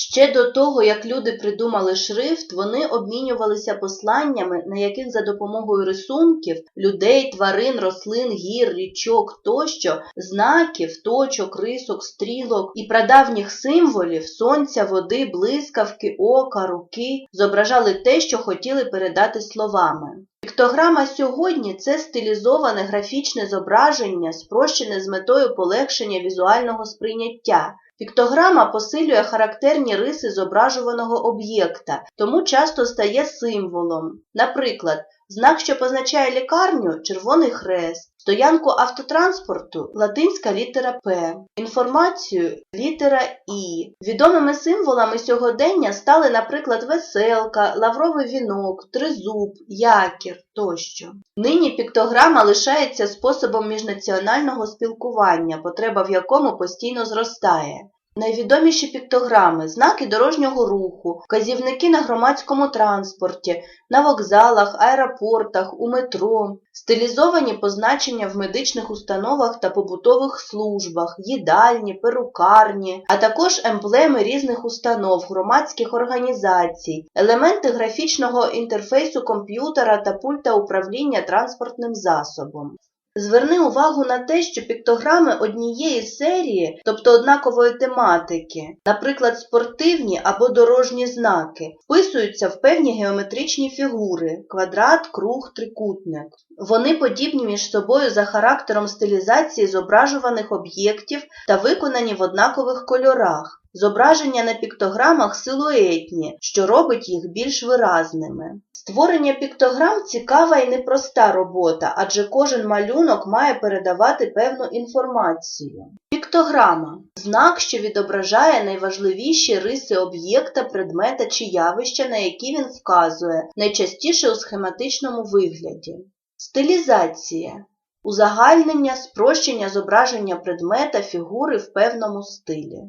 Ще до того, як люди придумали шрифт, вони обмінювалися посланнями, на яких за допомогою рисунків людей, тварин, рослин, гір, річок тощо, знаків, точок, рисок, стрілок і прадавніх символів сонця, води, блискавки, ока, руки зображали те, що хотіли передати словами. Піктограма сьогодні це стилізоване графічне зображення, спрощене з метою полегшення візуального сприйняття. Піктограма посилює характерні риси зображуваного об'єкта, тому часто стає символом. Наприклад, знак, що позначає лікарню червоний хрест, стоянку автотранспорту латинська літера П, інформацію літера І. Відомими символами сьогодення стали, наприклад, веселка, лавровий вінок, тризуб, якір тощо. Нині піктограма лишається способом міжнаціонального спілкування, потреба в якому постійно зростає. Найвідоміші піктограми знаки дорожнього руху, вказівники на громадському транспорті, на вокзалах, аеропортах, у метро, стилізовані позначення в медичних установах та побутових службах, їдальні, перукарні, а також емблеми різних установ, громадських організацій, елементи графічного інтерфейсу комп'ютера та пульта управління транспортним засобом. Зверни увагу на те, що піктограми однієї серії, тобто однакової тематики, наприклад, спортивні або дорожні знаки, вписуються в певні геометричні фігури квадрат, круг, трикутник. Вони подібні між собою за характером стилізації зображуваних об'єктів та виконані в однакових кольорах. Зображення на піктограмах силуетні, що робить їх більш виразними. Створення піктограм цікава і непроста робота, адже кожен малюнок має передавати певну інформацію. Піктограма знак, що відображає найважливіші риси об'єкта, предмета чи явища, на які він вказує, найчастіше у схематичному вигляді. Стилізація узагальнення, спрощення зображення предмета, фігури в певному стилі.